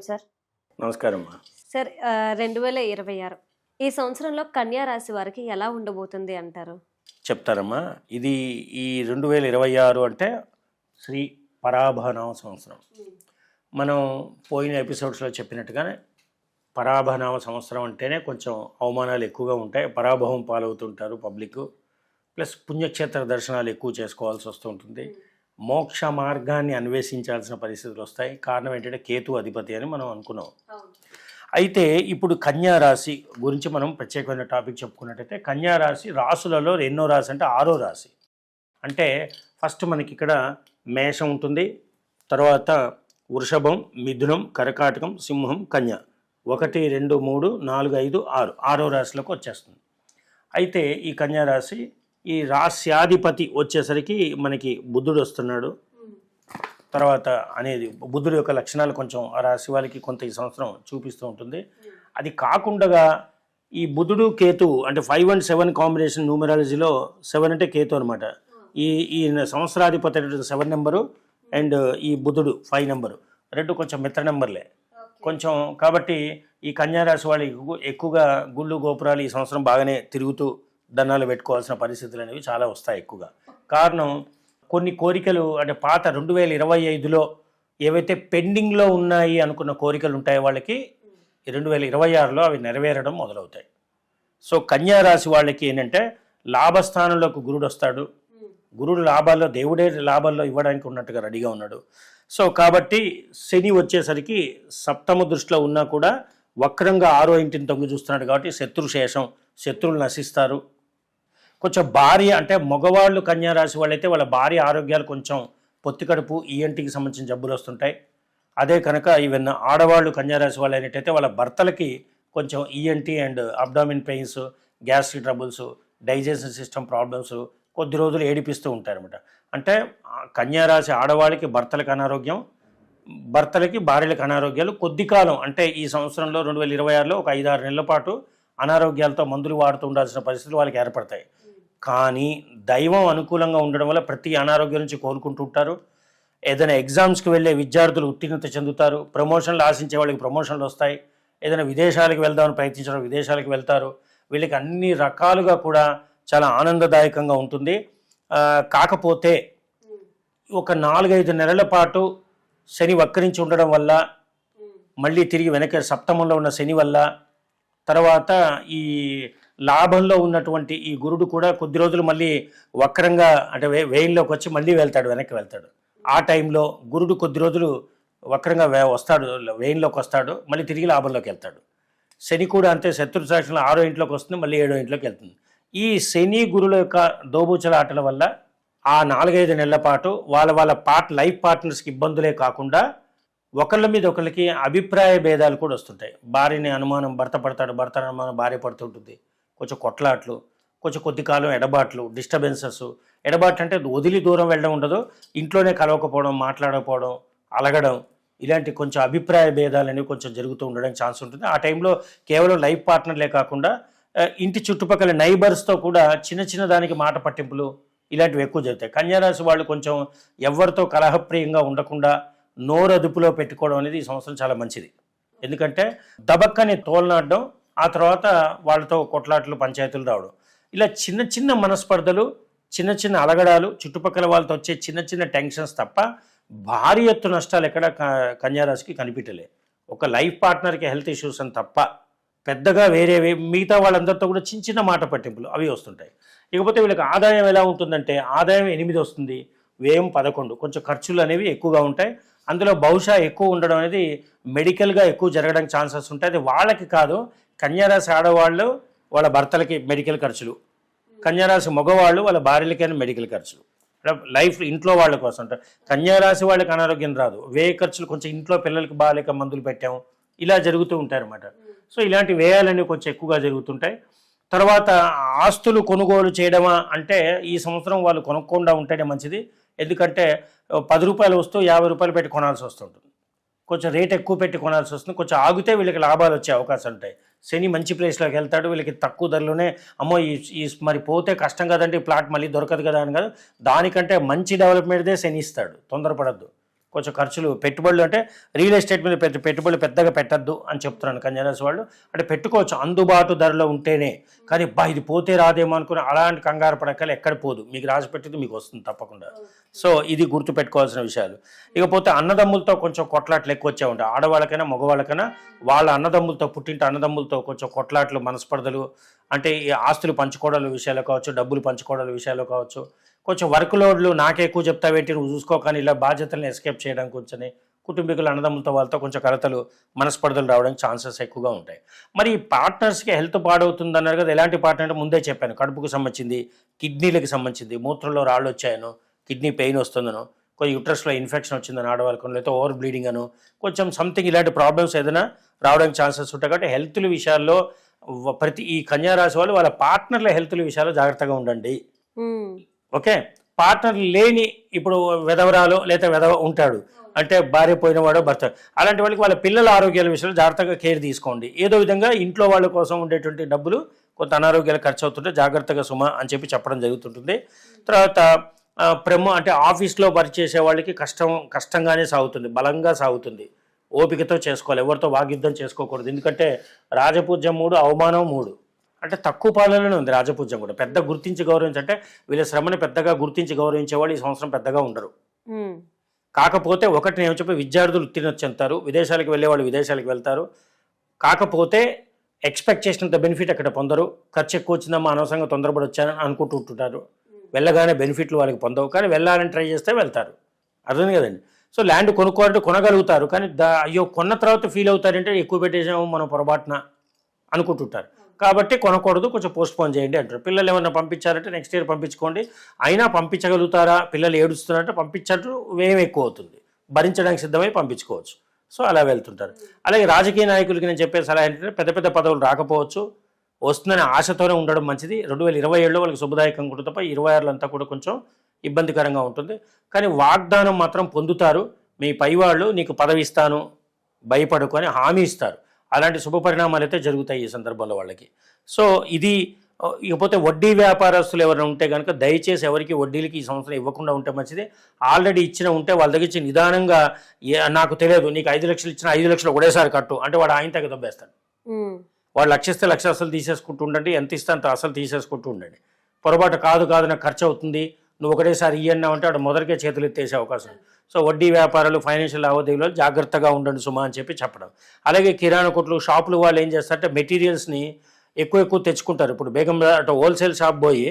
Sir. నమస్కారం sir రెండు వేల ఇరవై ఆరు. ఈ సంవత్సరంలో కన్యా రాశి వారికి ఎలా ఉండబోతుంది అంటారు? చెప్తారమ్మా. ఇది ఈ రెండు వేల ఇరవై ఆరు అంటే శ్రీ పరాభనామ సంవత్సరం. మనం పోయిన ఎపిసోడ్స్లో చెప్పినట్టుగానే పరాభనామ సంవత్సరం అంటేనే కొంచెం అవమానాలు ఎక్కువగా ఉంటాయి. పరాభవం పాలవుతుంటారు పబ్లిక్. ప్లస్ పుణ్యక్షేత్ర దర్శనాలు ఎక్కువ చేసుకోవాల్సి వస్తుంటుంది మోక్ష మార్గాన్ని అన్వేషించాల్సిన పరిస్థితులు వస్తాయి. కారణం ఏంటంటే కేతు అధిపతి అని మనం అనుకున్నాం. అయితే ఇప్పుడు రాశి గురించి మనం ప్రత్యేకమైన టాపిక్ చెప్పుకున్నట్టయితే కన్యా రాశి రాసులలో ఎన్నో రాశి అంటే ఆరో రాశి. అంటే ఫస్ట్ మనకి ఇక్కడ మేషం ఉంటుంది. తర్వాత వృషభం మిథునం కరకాటకం సింహం కన్య. ఒకటి రెండు మూడు నాలుగు ఐదు ఆరు. ఆరో రాశిలోకి వచ్చేస్తుంది. అయితే ఈ కన్యా రాశి ఈ రాశ్యాధిపతి వచ్చేసరికి మనకి బుద్ధుడు వస్తున్నాడు. తర్వాత అనేది బుద్ధుడి యొక్క లక్షణాలు కొంచెం ఆ రాశి వాళ్ళకి కొంత ఈ సంవత్సరం చూపిస్తూ ఉంటుంది. అది కాకుండా ఈ బుధుడు కేతు అంటే ఫైవ్ అండ్ సెవెన్ కాంబినేషన్ న్యూమరాలజీలో సెవెన్ అంటే కేతు అనమాట ఈ ఈ సంవత్సరాధిపతి అనేటువంటి సెవెన్ నెంబరు అండ్ ఈ బుధుడు ఫైవ్ నెంబరు. రెండు కొంచెం మిత్ర నెంబర్లే. కొంచెం కాబట్టి ఈ కన్యారాశి వాళ్ళు ఎక్కువ- ఎక్కువగా గుళ్ళు గోపురాలు ఈ సంవత్సరం బాగానే తిరుగుతూ దండాలు పెట్టుకోవాల్సిన పరిస్థితులు అనేవి చాలా వస్తాయి ఎక్కువగా. కారణం కొన్ని కోరికలు అంటే పాత రెండు వేల ఇరవై ఐదులో ఏవైతే పెండింగ్లో ఉన్నాయి అనుకున్న కోరికలు ఉంటాయో వాళ్ళకి రెండు వేల ఇరవై ఆరులో అవి నెరవేరడం మొదలవుతాయి. సో కన్యా రాశి వాళ్ళకి ఏంటంటే లాభస్థానంలోకి గురుడు వస్తాడు. గురుడు లాభాల్లో దేవుడే లాభాల్లో ఇవ్వడానికి ఉన్నట్టుగా రెడీగా ఉన్నాడు. సో కాబట్టి శని వచ్చేసరికి సప్తమ దృష్టిలో ఉన్నా కూడా వక్రంగా ఆరో ఇంటిని తొంగి చూస్తున్నాడు కాబట్టి శత్రు శేషం శత్రువులు నశిస్తారు. కొంచెం భార్య అంటే మగవాళ్ళు కన్యారాశి వాళ్ళైతే వాళ్ళ భార్య ఆరోగ్యాలు కొంచెం పొత్తి కడుపు ఈఎన్టీకి సంబంధించిన జబ్బులు వస్తుంటాయి. అదే కనుక ఈవెన్ ఆడవాళ్ళు కన్యా రాశి వాళ్ళు అయినట్టయితే వాళ్ళ భర్తలకి కొంచెం ENT and abdomen pains gastric troubles digestion system problems కొద్ది రోజులు ఏడిపిస్తూ ఉంటారనమాట అంటే కన్యారాశి ఆడవాళ్ళకి భర్తలకు అనారోగ్యం భర్తలకి భార్యలకు అనారోగ్యాలు కొద్ది కాలం అంటే ఈ సంవత్సరంలో రెండు వేల ఇరవై ఆరులో ఒక ఐదారు నెలల పాటు అనారోగ్యాలతో మందులు వాడుతూ ఉండాల్సిన పరిస్థితులు వాళ్ళకి ఏర్పడతాయి. కానీ దైవం అనుకూలంగా ఉండడం వల్ల ప్రతి అనారోగ్యం నుంచి కోలుకుంటుంటారు ఏదైనా ఎగ్జామ్స్కి వెళ్ళే విద్యార్థులు ఉత్తీర్ణత చెందుతారు. ప్రమోషన్లు ఆశించే వాళ్ళకి ప్రమోషన్లు వస్తాయి. ఏదైనా విదేశాలకు వెళ్దామని ప్రయత్నించడం విదేశాలకు వెళ్తారు. వీళ్ళకి అన్ని రకాలుగా కూడా చాలా ఆనందదాయకంగా ఉంటుంది. కాకపోతే ఒక నాలుగైదు నెలల పాటు శని వక్రించి ఉండడం వల్ల మళ్ళీ తిరిగి వెనక సప్తమంలో ఉన్న శని వల్ల తర్వాత ఈ లాభంలో ఉన్నటువంటి ఈ గురుడు కూడా కొద్ది రోజులు మళ్ళీ వక్రంగా అంటే వే వేయిల్లోకి వచ్చి మళ్ళీ వెళ్తాడు వెనక్కి వెళ్తాడు. ఆ టైంలో గురుడు కొద్ది రోజులు వక్రంగా వే వస్తాడు వేయిల్లోకి వస్తాడు మళ్ళీ తిరిగి లాభంలోకి వెళ్తాడు. శని కూడా అంతే శత్రు సాక్షణ ఆరో ఇంట్లోకి వస్తుంది మళ్ళీ ఏడో ఇంట్లోకి వెళ్తుంది. ఈ శని గురుల యొక్క దోబూచల ఆటల వల్ల ఆ నాలుగైదు నెలల పాటు వాళ్ళ వాళ్ళ పార్ట్ లైఫ్ పార్ట్నర్స్కి ఇబ్బందులే కాకుండా ఒకళ్ళ మీద ఒకరికి అభిప్రాయ భేదాలు కూడా వస్తుంటాయి. భార్యని అనుమానం భర్త పడతాడు భర్త అనుమానం భార్య పడుతుంటుంది. కొంచెం కొట్లాట్లు కొంచెం కొద్ది కాలం ఎడబాట్లు డిస్టర్బెన్సెస్ ఎడబాట్లు అంటే వదిలి దూరం వెళ్ళడం ఉండదు. ఇంట్లోనే కలవకపోవడం మాట్లాడకపోవడం అలగడం ఇలాంటి కొంచెం అభిప్రాయ భేదాలు అనేవి కొంచెం జరుగుతూ ఉండడానికి ఛాన్స్ ఉంటుంది. ఆ టైంలో కేవలం లైఫ్ పార్ట్నర్లే కాకుండా ఇంటి చుట్టుపక్కల నైబర్స్తో కూడా చిన్న చిన్న దానికి మాట పట్టింపులు ఇలాంటివి ఎక్కువ జరుగుతాయి. కన్యారాశి వాళ్ళు కొంచెం ఎవరితో కలహప్రియంగా ఉండకుండా నోరు అదుపులో పెట్టుకోవడం అనేది ఈ సంవత్సరం చాలా మంచిది. ఎందుకంటే దబక్కని తోలనాడడం ఆ తర్వాత వాళ్ళతో కొట్లాటలు పంచాయతీలు రావడం. ఇలా చిన్న చిన్న మనస్పర్ధలు చిన్న చిన్న అలగడాలు చుట్టుపక్కల వాళ్ళతో వచ్చే చిన్న చిన్న టెన్షన్స్ తప్ప భారీ ఎత్తు నష్టాలు ఎక్కడ కన్యారాశికి కనిపించలే. ఒక లైఫ్ పార్ట్నర్కి హెల్త్ ఇష్యూస్ అని తప్ప పెద్దగా వేరేవి మిగతా వాళ్ళందరితో కూడా చిన్న చిన్న మాట పట్టింపులు అవి వస్తుంటాయి. ఇకపోతే వీళ్ళకి ఆదాయం ఎలా ఉంటుందంటే ఆదాయం ఎనిమిది వస్తుంది వ్యయం పదకొండు. కొంచెం ఖర్చులు అనేవి ఎక్కువగా ఉంటాయి. అందులో బహుశా ఎక్కువ ఉండడం అనేది మెడికల్గా ఎక్కువ జరగడానికి ఛాన్సెస్ ఉంటాయి. అది వాళ్ళకి కాదు కన్యారాశి ఆడవాళ్ళు వాళ్ళ భర్తలకి మెడికల్ ఖర్చులు. కన్యారాశి మగవాళ్ళు వాళ్ళ భార్యలకైనా మెడికల్ ఖర్చులు. లైఫ్ ఇంట్లో వాళ్ళ కోసం అంటారు. కన్యారాశి వాళ్ళకి అనారోగ్యం రాదు. వ్యయ ఖర్చులు కొంచెం ఇంట్లో పిల్లలకి బాగాలేక మందులు పెట్టాము ఇలా జరుగుతూ ఉంటాయన్నమాట. సో ఇలాంటి వ్యయాలన్నీ కొంచెం ఎక్కువగా జరుగుతుంటాయి. తర్వాత ఆస్తులు కొనుగోలు చేయడమా అంటే ఈ సంవత్సరం వాళ్ళు కొనుక్కుండా ఉంటేనే మంచిది. ఎందుకంటే పది రూపాయలు వస్తూ యాభై రూపాయలు పెట్టి కొనాల్సి వస్తుంటుంది. కొంచెం రేట్ ఎక్కువ పెట్టి కొనాల్సి వస్తుంది. కొంచెం ఆగితే వీళ్ళకి లాభాలు వచ్చే అవకాశాలు ఉంటాయి. శని మంచి ప్లేస్లోకి వెళ్తాడు వీళ్ళకి తక్కువ ధరలోనే అమ్మో ఈ మరి పోతే కష్టం కదండి ప్లాట్ మళ్ళీ దొరకదు కదా అని కాదు దానికంటే మంచి డెవలప్మెంట్దే శని ఇస్తాడు తొందరపడద్దు. కొంచెం ఖర్చులు పెట్టుబడులు అంటే రియల్ ఎస్టేట్ మీద పెద్ద పెట్టుబడులు పెద్దగా పెట్టద్దు అని చెప్తున్నాను కన్యారాశి వాళ్ళు. అంటే పెట్టుకోవచ్చు అందుబాటు ధరలో ఉంటేనే. కానీ బా ఇది పోతే రాదేమో అనుకుని అలాంటి కంగారు పడకలు ఎక్కడ పోదు. మీకు రాసి పెట్టింది మీకు వస్తుంది తప్పకుండా. సో ఇది గుర్తు పెట్టుకోవాల్సిన విషయాలు. ఇకపోతే అన్నదమ్ములతో కొంచెం కొట్లాట్లు ఎక్కువ వచ్చే ఉంటాయి ఆడవాళ్ళకైనా మగవాళ్ళకైనా వాళ్ళ అన్నదమ్ములతో పుట్టింటి అన్నదమ్ములతో కొంచెం కొట్లాట్లు మనస్పర్ధలు అంటే ఈ ఆస్తులు పంచుకోవడాల విషయాలు కావచ్చు డబ్బులు పంచుకోవడాల విషయాలు కావచ్చు కొంచెం వర్క్ లోడ్లు నాకే ఎక్కువ చెప్తావేంటి? నువ్వు చూసుకోకని ఇలా బాధ్యతలను ఎస్కేప్ చేయడానికి కొంచెం కుటుంబీకులు అన్నదమ్ములతో వాళ్ళతో కొంచెం కలతలు మనస్పర్ధలు రావడానికి ఛాన్సెస్ ఎక్కువగా ఉంటాయి. మరి ఈ పార్ట్నర్స్కి హెల్త్ పాడవుతుంది అన్నారు కదా ఎలాంటి పార్ట్నర్ అంటే ముందే చెప్పాను. కడుపుకు సంబంధించింది కిడ్నీలకు సంబంధించింది మూత్రంలో రాళ్ళు వచ్చాయను కిడ్నీ పెయిన్ వస్తుందనో కొంచెం యుట్రస్లో ఇన్ఫెక్షన్ వచ్చిందని ఆడవాళ్ళకు లేకపోతే ఓవర్ బ్లీడింగ్ అను కొంచెం సంథింగ్ ఇలాంటి ప్రాబ్లమ్స్ ఏదైనా రావడానికి ఛాన్సెస్ ఉంటాయి. కాబట్టి హెల్త్ల విషయాల్లో ప్రతి ఈ కన్యా రాశి వాళ్ళు వాళ్ళ పార్ట్నర్ల హెల్త్ల విషయాల్లో జాగ్రత్తగా ఉండండి. ఓకే? పార్ట్నర్ లేని ఇప్పుడు వెధవరాలు లేదా వెధవ ఉంటాడు. అంటే భార్య పోయినవాడో భర్త. అలాంటి వాళ్ళకి వాళ్ళ పిల్లల ఆరోగ్యాల విషయంలో జాగ్రత్తగా కేర్ తీసుకోండి. ఏదో విధంగా ఇంట్లో వాళ్ళ కోసం ఉండేటువంటి డబ్బులు కొంత అనారోగ్యాలు ఖర్చు అవుతుంటే జాగ్రత్తగా సుమ అని చెప్పి చెప్పడం జరుగుతుంటుంది. తర్వాత ప్రమో అంటే ఆఫీస్లో వర్క్ చేసే వాళ్ళకి కష్టం కష్టంగానే సాగుతుంది. బలంగా సాగుతుంది. ఓపికతో చేసుకోవాలి. ఎవరితో వాగ్యుద్ధం చేసుకోకూడదు. ఎందుకంటే రాజపూజ్యం మూడు అవమానం మూడు. అంటే తక్కువ పాలనలోనే ఉంది రాజపూజ్యం కూడా. పెద్ద గుర్తించి గౌరవించి అంటే వీళ్ళ శ్రమని పెద్దగా గుర్తించి గౌరవించే వాళ్ళు ఈ సంవత్సరం పెద్దగా ఉండరు. కాకపోతే ఒకటి నేను చెప్పి విద్యార్థులు ఉత్తీర్ణత చెందుతారు విదేశాలకు వెళ్ళే వాళ్ళు విదేశాలకు వెళ్తారు. కాకపోతే ఎక్స్పెక్ట్ చేసినంత బెనిఫిట్ అక్కడ పొందరు. ఖర్చు ఎక్కువ వచ్చిందమ్మా అనవసరంగా తొందరపడి వచ్చానని అనుకుంటుంటారు వెళ్ళగానే బెనిఫిట్లు వాళ్ళకి పొందవు. కానీ వెళ్ళాలని ట్రై చేస్తే వెళ్తారు. అర్థం కదండి? సో ల్యాండ్ కొనుక్కోవాలంటే కొనగలుగుతారు. కానీ దా అయ్యో కొన్న తర్వాత ఫీల్ అవుతారంటే ఎక్కువ పెట్టేసాము మనం పొరపాటున అనుకుంటుంటారు కాబట్టి కొనకూడదు కొంచెం పోస్ట్ పోన్ చేయండి అంటారు. పిల్లలు ఏమన్నా పంపించారంటే నెక్స్ట్ ఇయర్ పంపించుకోండి. అయినా పంపించగలుగుతారా? పిల్లలు ఏడుస్తున్నారంటే పంపించట్టు వ్యయం ఎక్కువ అవుతుంది. భరించడానికి సిద్ధమై పంపించుకోవచ్చు. సో అలా వెళ్తుంటారు. అలాగే రాజకీయ నాయకులకి నేను చెప్పే సలహా ఏంటంటే పెద్ద పెద్ద పదవులు రాకపోవచ్చు. వస్తుందనే ఆశతోనే ఉండడం మంచిది. రెండు వేల ఇరవై ఏడులో వాళ్ళకి శుభదాయకంగా ఉంటుంది తప్ప ఇరవై ఆరులో అంతా కూడా కొంచెం ఇబ్బందికరంగా ఉంటుంది. కానీ వాగ్దానం మాత్రం పొందుతారు. మీ పైవాళ్ళు నీకు పదవి ఇస్తాను భయపడుకొని హామీ ఇస్తారు. అలాంటి శుభ పరిణామాలు అయితే జరుగుతాయి ఈ సందర్భంలో వాళ్ళకి. సో ఇది ఇకపోతే వడ్డీ వ్యాపారస్తులు ఎవరైనా ఉంటే కనుక దయచేసి ఎవరికి వడ్డీలకి ఈ సంవత్సరం ఇవ్వకుండా ఉంటే మంచిది. ఆల్రెడీ ఇచ్చిన ఉంటే వాళ్ళ దగ్గర ఇచ్చి నిదానంగా నాకు తెలియదు నీకు ఐదు లక్షలు ఇచ్చిన ఐదు లక్షలు ఒకటేసారి కట్టు అంటే వాడు ఆయన తగ్గ దొబ్బేస్తాడు. వాడు లక్షిస్తే లక్ష అసలు తీసేసుకుంటూ ఉండండి ఎంత ఇస్తే అంత అసలు తీసేసుకుంటూ ఉండండి. పొరపాటు కాదు కాదు నాకు ఖర్చు అవుతుంది నువ్వు ఒకటేసారి ఇయ్యన్నావు అంటే వాడు మొదటికే చేతులు ఎత్తేసే అవకాశం. సో వడ్డీ వ్యాపారాలు ఫైనాన్షియల్ లావాదేవీలో జాగ్రత్తగా ఉండండి సుమా అని చెప్పి చెప్పడం. అలాగే కిరాణా కొట్లు షాపులు వాళ్ళు ఏం చేస్తారంటే మెటీరియల్స్ని ఎక్కువ ఎక్కువ తెచ్చుకుంటారు. ఇప్పుడు బేగం అటు హోల్సేల్ షాప్ పోయి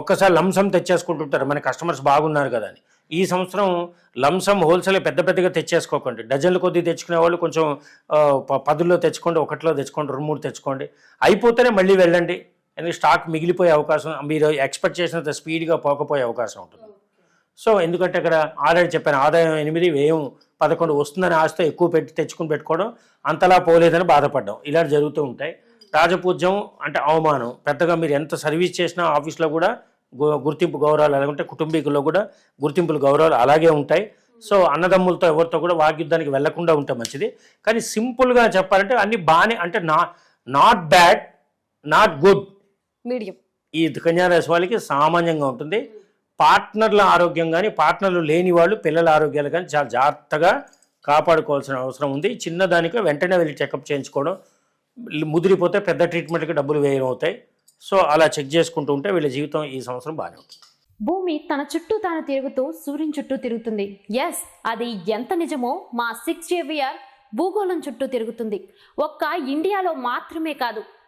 ఒక్కసారి లంసం తెచ్చేసుకుంటుంటారు. మన కస్టమర్స్ బాగున్నారు కదా అని. ఈ సంవత్సరం లంసం హోల్సేల్ పెద్ద పెద్దగా తెచ్చేసుకోకండి. డజన్ల కొద్దీ తెచ్చుకునే వాళ్ళు కొంచెం పదుల్లో తెచ్చుకోండి ఒకటిలో తెచ్చుకోండి రెండు మూడు తెచ్చుకోండి. అయిపోతేనే మళ్ళీ వెళ్ళండి. ఎందుకంటే స్టాక్ మిగిలిపోయే అవకాశం మీరు ఎక్స్పెక్ట్ చేసినంత స్పీడ్గా పోకపోయే అవకాశం ఉంటుంది. సో ఎందుకంటే అక్కడ ఆల్రెడీ చెప్పాను ఆదాయం ఎనిమిది వ్యయం పదకొండు వస్తుందని ఆశతో ఎక్కువ పెట్టి తెచ్చుకుని పెట్టుకోవడం అంతలా పోలేదని బాధపడడం. ఇలా జరుగుతూ ఉంటాయి. రాజపూజ్యం అంటే అవమానం. పెద్దగా మీరు ఎంత సర్వీస్ చేసినా ఆఫీస్లో కూడా గుర్తింపు గౌరవాలు అలాగే కుటుంబీకుల్లో కూడా గుర్తింపులు గౌరవాలు అలాగే ఉంటాయి. సో అన్నదమ్ములతో ఎవరితో కూడా వాగ్యుద్ధానికి వెళ్ళకుండా ఉంటే మంచిది. కానీ సింపుల్గా చెప్పాలంటే అన్ని బాగానే అంటే నా not bad not good medium. ఈ కన్యారాశి వాళ్ళకి సామాన్యంగా ఉంటుంది. పార్ట్నర్ల ఆరోగ్యం కానీ పార్ట్నర్లు లేని వాళ్ళు పిల్లల ఆరోగ్యాలు కానీ చాలా జాగ్రత్తగా కాపాడుకోవాల్సిన అవసరం ఉంది. చిన్నదానికి వెంటనే వెళ్ళి చెకప్ చేయించుకోవడం ముదిరిపోతే పెద్ద ట్రీట్మెంట్కి డబ్బులు వేయడం అవుతాయి. సో అలా చెక్ చేసుకుంటూ ఉంటే వీళ్ళ జీవితం ఈ సంవత్సరం బాగానే ఉంటుంది. భూమి తన చుట్టూ తాను తిరుగుతూ సూర్యుని చుట్టూ తిరుగుతుంది. ఎస్ అది ఎంత నిజమో మా సిక్స్ జేవియర్ భూగోళం చుట్టూ తిరుగుతుంది. ఒక్క ఇండియాలో మాత్రమే కాదు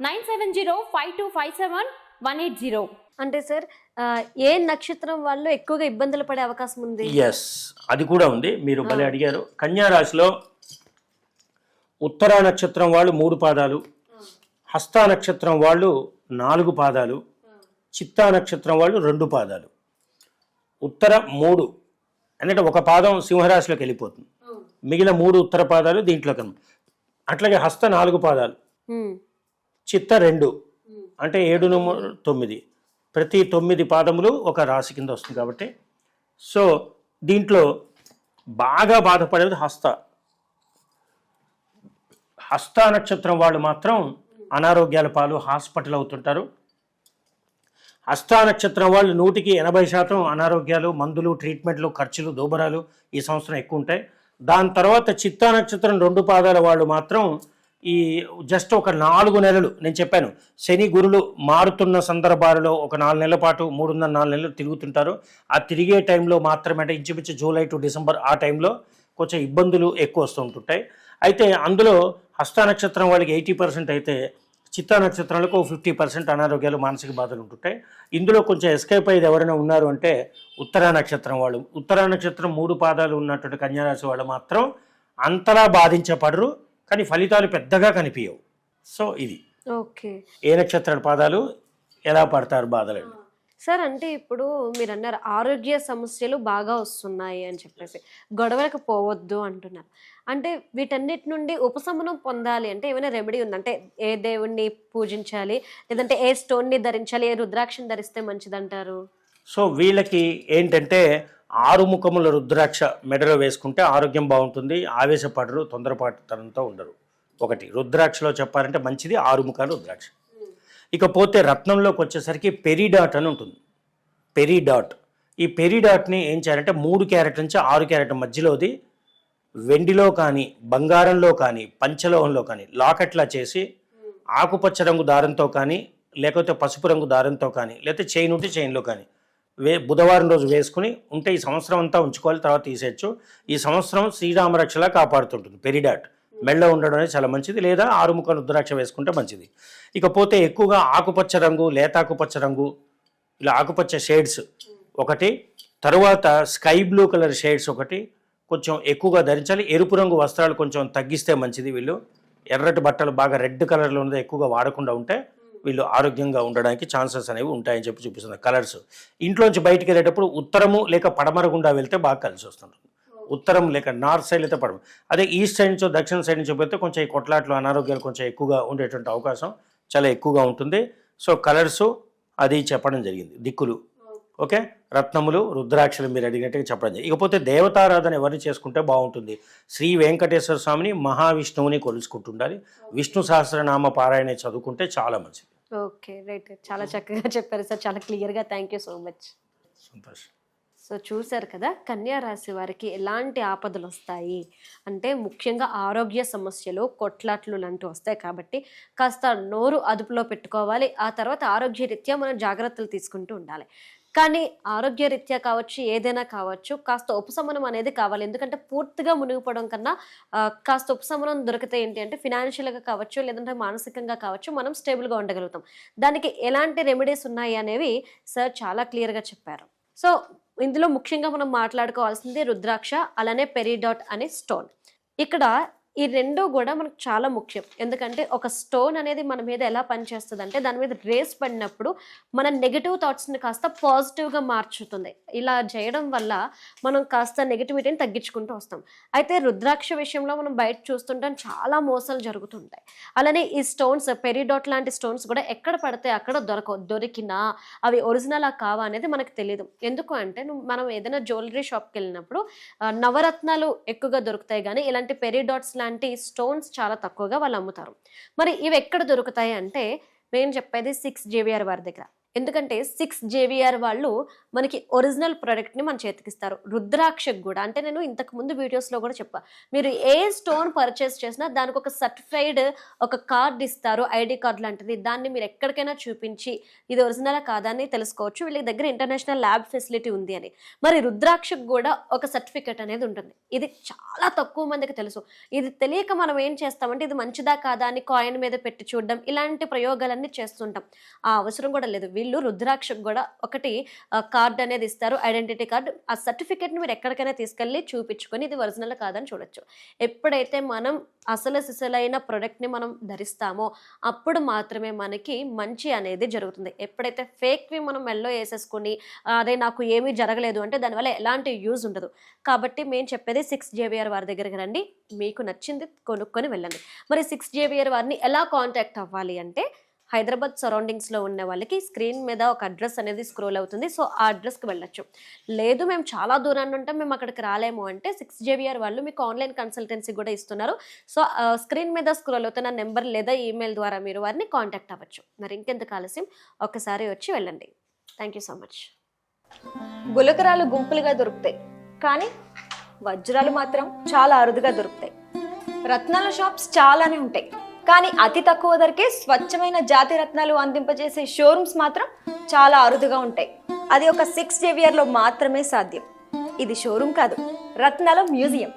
nine seven zero five two five seven one eight zero. అంటే సార్ ఏ నక్షత్రం వాళ్ళు ఎక్కువగా ఇబ్బందులు పడే అవకాశం ఉంది? ఎస్ అది కూడా ఉంది. మీరు భలే అడిగారు. కన్యా రాశిలో ఉత్తరా నక్షత్రం వాళ్ళు మూడు పాదాలు హస్త నక్షత్రం వాళ్ళు నాలుగు పాదాలు చిత్తా నక్షత్రం వాళ్ళు రెండు పాదాలు. ఉత్తర మూడు ఎందుకంటే ఒక పాదం సింహరాశిలోకి వెళ్ళిపోతుంది. మిగిలిన మూడు ఉత్తర పాదాలు దీంట్లోకి అన్నమాట. అట్లాగే హస్త నాలుగు పాదాలు. చిత్త రెండు. అంటే ఏడు తొమ్మిది. ప్రతి తొమ్మిది పాదములు ఒక రాశి కింద వస్తుంది కాబట్టి. సో దీంట్లో బాగా బాధపడేది హస్త. హస్త నక్షత్రం వాళ్ళు మాత్రం అనారోగ్యాల పాలు హాస్పిటల్ అవుతుంటారు. హస్త నక్షత్రం వాళ్ళు నూటికి ఎనభై శాతం అనారోగ్యాలు మందులు ట్రీట్మెంట్లు ఖర్చులు దోబరాలు ఈ సంవత్సరం ఎక్కువ ఉంటాయి. దాని తర్వాత చిత్తా నక్షత్రం రెండు పాదాల వాళ్ళు మాత్రం ఈ జస్ట్ ఒక నాలుగు నెలలు నేను చెప్పాను. శని గురులు మారుతున్న సందర్భాలలో ఒక నాలుగు నెలల పాటు మూడున్నర నాలుగు నెలలు తిరుగుతుంటారు. ఆ తిరిగే టైంలో మాత్రమే అంటే ఇంచుమించు జూలై టు డిసెంబర్ ఆ టైంలో కొంచెం ఇబ్బందులు ఎక్కువ వస్తూ ఉంటుంటాయి. అయితే అందులో హస్త నక్షత్రం వాళ్ళకి ఎయిటీ పర్సెంట్ అయితే చిత్తా నక్షత్రాలకు ఫిఫ్టీ పర్సెంట్ అనారోగ్యాలు మానసిక బాధలు ఉంటుంటాయి. ఇందులో కొంచెం ఎస్కేప్ అయ్యేది ఎవరైనా ఉన్నారు అంటే ఉత్తరా నక్షత్రం వాళ్ళు. ఉత్తరా నక్షత్రం మూడు పాదాలు ఉన్నటువంటి కన్యారాశి వాళ్ళు మాత్రం అంతలా బాధించబడరు. కానీ ఫలితాలు పెద్దగా కనిపించవు సో ఇది. ఓకే. ఏ నక్షత్రాల పాదాలు ఎలా పడతారు బాధలండి? సార్ అంటే ఇప్పుడు మీరు అన్నారు ఆరోగ్య సమస్యలు బాగా వస్తున్నాయి అని చెప్పేసి. గొడవలకు పోవద్దు అంటున్నారు. అంటే వీటన్నిటి నుండి ఉపశమనం పొందాలి అంటే ఏమైనా రెమెడీ ఉందా? అంటే ఏ దేవుణ్ణి పూజించాలి? లేదంటే ఏ స్టోన్ని ధరించాలి? ఏ రుద్రాక్షని ధరిస్తే మంచిదంటారు? సో వీళ్ళకి ఏంటంటే ఆరుముఖముల రుద్రాక్ష మెడలో వేసుకుంటే ఆరోగ్యం బాగుంటుంది. ఆవేశపడరు తొందరపాటుతనంతో ఉండరు. ఒకటి రుద్రాక్షలో చెప్పాలంటే మంచిది ఆరుముఖాలు రుద్రాక్ష. ఇకపోతే రత్నంలోకి వచ్చేసరికి పెరిడాట్ అని ఉంటుంది. పెరిడాట్. ఈ పెరిడాట్ని ఏం చేయాలంటే మూడు క్యారెట్ నుంచి ఆరు క్యారెట్ మధ్యలోది వెండిలో కానీ బంగారంలో కానీ పంచలోహంలో కానీ లాకెట్లా చేసి ఆకుపచ్చ రంగు దారంతో కానీ లేకపోతే పసుపు రంగు దారంతో కానీ లేకపోతే చైన్ ఉంటే చైన్లో కానీ వే బుధవారం రోజు వేసుకుని ఉంటే ఈ సంవత్సరం అంతా ఉంచుకోవాలి తర్వాత తీసేయచ్చు. ఈ సంవత్సరం శ్రీరామరక్షలా కాపాడుతుంటుంది పెరిడాట్. మెళ్ళ ఉండడం అనేది చాలా మంచిది లేదా ఆరుముఖ రుద్రాక్ష వేసుకుంటే మంచిది. ఇకపోతే ఎక్కువగా ఆకుపచ్చ రంగు లేత ఆకుపచ్చ రంగు ఇలా ఆకుపచ్చ షేడ్స్ ఒకటి. తరువాత స్కై బ్లూ కలర్ షేడ్స్ ఒకటి. కొంచెం ఎక్కువగా ధరించాలి. ఎరుపు రంగు వస్త్రాలు కొంచెం తగ్గిస్తే మంచిది వీళ్ళు. ఎర్రటి బట్టలు బాగా రెడ్ కలర్లో ఉన్నది ఎక్కువగా వాడకుండా ఉంటే వీళ్ళు ఆరోగ్యంగా ఉండడానికి ఛాన్సెస్ అనేవి ఉంటాయని చెప్పి చూపిస్తుంది కలర్స్. ఇంట్లోంచి బయటికి వెళ్ళేటప్పుడు ఉత్తరము లేక పడమర గుండా వెళ్తే బాగా కలిసి వస్తుంది ఉత్తరం లేక నార్త్ సైడ్ అయితే పడమ అదే ఈస్ట్ సైడ్ నుంచో దక్షిణ సైడ్ నుంచి పోతే కొంచెం ఈ కొట్లాట్లు అనారోగ్యాలు కొంచెం ఎక్కువగా ఉండేటువంటి అవకాశం చాలా ఎక్కువగా ఉంటుంది. సో కలర్స్ అది చెప్పడం జరిగింది. దిక్కులు. ఓకే? రత్నములు రుద్రాక్షలు మీరు అడిగినట్టుగా చెప్పడం జరిగింది. ఇకపోతే దేవతారాధన ఎవరిని చేసుకుంటే బాగుంటుంది? శ్రీ వెంకటేశ్వర స్వామిని మహావిష్ణువుని కొలుసుకుంటుండాలి విష్ణు సహస్రనామ పారాయణ చదువుకుంటే చాలా మంచిది. Okay right. చాలా చక్కగా చెప్పారు సార్. చాలా క్లియర్గా. Thank you so much. సంతోషం. సో చూశారు కదా కన్యా రాశి వారికి ఎలాంటి ఆపదలు వస్తాయి? అంటే ముఖ్యంగా ఆరోగ్య సమస్యలు కొట్లాట్లు లాంటివి వస్తాయి కాబట్టి కాస్త నోరు అదుపులో పెట్టుకోవాలి. ఆ తర్వాత ఆరోగ్య రీత్యా మనం జాగ్రత్తలు తీసుకుంటూ ఉండాలి. కానీ ఆరోగ్య రీత్యా కావచ్చు ఏదైనా కావచ్చు కాస్త ఉపశమనం అనేది కావాలి. ఎందుకంటే పూర్తిగా మునిగిపోవడం కన్నా కాస్త ఉపశమనం దొరికితే ఏంటి అంటే ఫినాన్షియల్గా కావచ్చు లేదంటే మానసికంగా కావచ్చు మనం స్టేబుల్గా ఉండగలుగుతాం. దానికి ఎలాంటి రెమెడీస్ ఉన్నాయి అనేవి సార్ చాలా క్లియర్గా చెప్పారు. సో ఇందులో ముఖ్యంగా మనం మాట్లాడుకోవాల్సింది రుద్రాక్ష అలానే పెరిడాట్ అనే స్టోన్ ఇక్కడ ఈ రెండో కూడా మనకు చాలా ముఖ్యం. ఎందుకంటే ఒక స్టోన్ అనేది మన మీద ఎలా పనిచేస్తుంది అంటే దాని మీద రేస్ పడినప్పుడు మన నెగిటివ్ థాట్స్ని కాస్త పాజిటివ్గా మార్చుతుంది. ఇలా చేయడం వల్ల మనం కాస్త నెగిటివిటీని తగ్గించుకుంటూ వస్తాం. అయితే రుద్రాక్ష విషయంలో మనం బయట చూస్తుంటాం చాలా మోసాలు జరుగుతుంటాయి. అలానే ఈ స్టోన్స్ పెరిడాట్ లాంటి స్టోన్స్ కూడా ఎక్కడ పడితే అక్కడ దొరకవు. దొరికినా అవి ఒరిజినల్ కావా అనేది మనకు తెలియదు ఎందుకు అంటే మనం ఏదైనా జ్యువెలరీ షాప్కి వెళ్ళినప్పుడు నవరత్నాలు ఎక్కువగా దొరుకుతాయి కానీ ఇలాంటి పెరిడాట్స్ లాంటి స్టోన్స్ చాలా తక్కువగా వాళ్ళు అమ్ముతారు. మరి ఇవి ఎక్కడ దొరుకుతాయి అంటే నేను చెప్పేది సిక్స్ జేవిఆర్ వారి దగ్గర. ఎందుకంటే సిక్స్ జేవిఆర్ వాళ్ళు మనకి ఒరిజినల్ ప్రోడక్ట్ని మన చేతికిస్తారు రుద్రాక్షకు కూడా. అంటే నేను ఇంతకు ముందు వీడియోస్లో కూడా చెప్పా. మీరు ఏ స్టోన్ పర్చేస్ చేసినా దానికి ఒక సర్టిఫైడ్ ఒక కార్డ్ ఇస్తారు ఐడి కార్డ్ లాంటిది. దాన్ని మీరు ఎక్కడికైనా చూపించి ఇది ఒరిజినల్ కాదా అని తెలుసుకోవచ్చు. వీళ్ళ దగ్గర ఇంటర్నేషనల్ ల్యాబ్ ఫెసిలిటీ ఉంది అని. మరి రుద్రాక్షకు కూడా ఒక సర్టిఫికెట్ అనేది ఉంటుంది. ఇది చాలా తక్కువ మందికి తెలుసు. ఇది తెలియక మనం ఏం చేస్తామంటే ఇది మంచిదా కాదా అని కాయిన్ మీద పెట్టి చూడడం. ఇలాంటి ప్రయోగాలన్నీ చేస్తుంటాం. ఆ అవసరం కూడా లేదు. వీళ్ళు రుద్రాక్షకు కూడా ఒకటి కార్డ్ అనేది ఇస్తారు. ఐడెంటిటీ కార్డ్ ఆ సర్టిఫికేట్ని మీరు ఎక్కడికైనా తీసుకెళ్ళి చూపించుకొని ఇది ఒరిజినల్ కాదని చూడొచ్చు. ఎప్పుడైతే మనం అసలు సిసలైన ప్రొడక్ట్ని మనం ధరిస్తామో అప్పుడు మాత్రమే మనకి మంచి అనేది జరుగుతుంది. ఎప్పుడైతే ఫేక్వి మనం మెల్లో వేసేసుకుని అదే నాకు ఏమీ జరగలేదు అంటే దానివల్ల ఎలాంటి యూజ్ ఉండదు. కాబట్టి మేము చెప్పేది సిక్స్ జేబీఆర్ వారి దగ్గరికి రండి. మీకు నచ్చింది కొనుక్కొని వెళ్ళండి. మరి సిక్స్ జేబీఆర్ వారిని ఎలా కాంటాక్ట్ అవ్వాలి అంటే హైదరాబాద్ సరౌండింగ్స్లో ఉన్న వాళ్ళకి స్క్రీన్ మీద ఒక అడ్రస్ అనేది స్క్రోల్ అవుతుంది. సో ఆ అడ్రస్కి వెళ్ళొచ్చు. లేదు మేము చాలా దూరాన్ని ఉంటాం మేము అక్కడికి రాలేము అంటే సిక్స్ జేవిఆర్ వాళ్ళు మీకు ఆన్లైన్ కన్సల్టెన్సీ కూడా ఇస్తున్నారు. సో ఆ, స్క్రీన్ మీద స్క్రోల్ అవుతున్న నెంబర్ లేదా ఈమెయిల్ ద్వారా మీరు వారిని కాంటాక్ట్ అవ్వచ్చు. మరి ఇంకెందుకు ఆలస్యం? ఒకసారి వచ్చి వెళ్ళండి. థ్యాంక్ యూ సో మచ్ గులకరాలు గుంపులుగా దొరుకుతాయి. కానీ వజ్రాలు మాత్రం చాలా అరుదుగా దొరుకుతాయి. రత్నాల షాప్స్ చాలానే ఉంటాయి. కానీ అతి తక్కువ ధరకే స్వచ్ఛమైన జాతి రత్నాలు అందింపజేసే షోరూమ్స్ మాత్రం చాలా అరుదుగా ఉంటాయి. అది ఒక సిక్స్ జేవియర్లో మాత్రమే సాధ్యం. ఇది షోరూమ్ కాదు రత్నాల మ్యూజియం